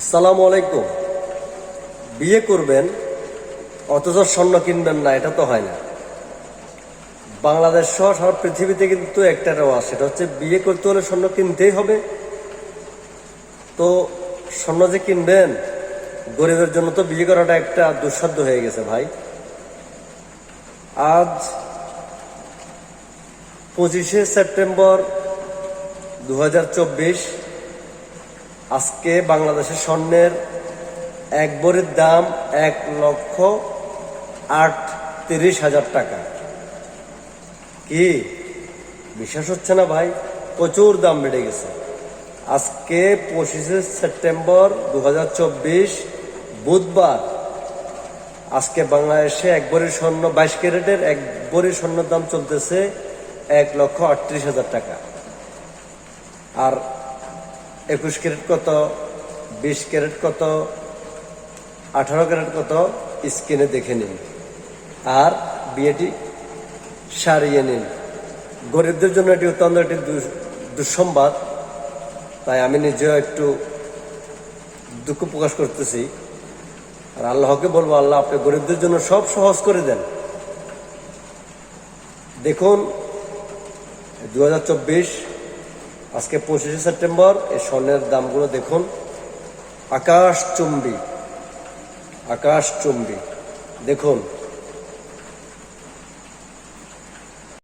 আসসালামু আলাইকুম। বিয়ে করবেন, অথচ স্বর্ণ কিনবেন না, এটা তো হয় না। বাংলাদেশ সহ সারা পৃথিবীতে কিন্তু একটা রেওয়াজ, সেটা হচ্ছে বিয়ে করতে হলে স্বর্ণ কিনতেই হবে। তো স্বর্ণ যে কিনবেন, গরিবের জন্য তো বিয়ে করাটা একটা দুঃসাধ্য হয়ে গেছে ভাই। আজ পঁচিশে সেপ্টেম্বর দু হাজার চব্বিশ আজকে বাংলাদেশের স্বর্ণের এক ভরির দাম এক লক্ষ আট তিরিশ হাজার টাকা। কি? বিশ্বাস হচ্ছে না ভাই? প্রচুর দাম বেড়ে গেছে। আজকে পঁচিশে সেপ্টেম্বর দু হাজার চব্বিশ, বুধবার। আজকে বাংলাদেশে এক ভরির স্বর্ণ, বাইশ ক্যারেটের এক ভরির স্বর্ণের দাম চলতেছে এক লক্ষ আটত্রিশ হাজার টাকা। আর একুশ ক্যারেট কত? বিশ ক্যারেট কত? আঠারো ক্যারেট কত? স্ক্রিনে দেখে নিন। আর বিয়েটি সারিয়ে নিন। গরিবদের জন্য এটি অত্যন্ত একটি দুঃসংবাদ। তাই আমি নিজেও একটু দুঃখ প্রকাশ করতেছি। আর আল্লাহকে বলব, আল্লাহ আপনি গরিবদের জন্য সব সহজ করে দেন। দেখুন দু হাজার চব্বিশ আজকে পঁচিশে সেপ্টেম্বর এই স্বর্ণের দামগুলো দেখুন। আকাশ চুম্বি আকাশ চুম্বি। দেখুন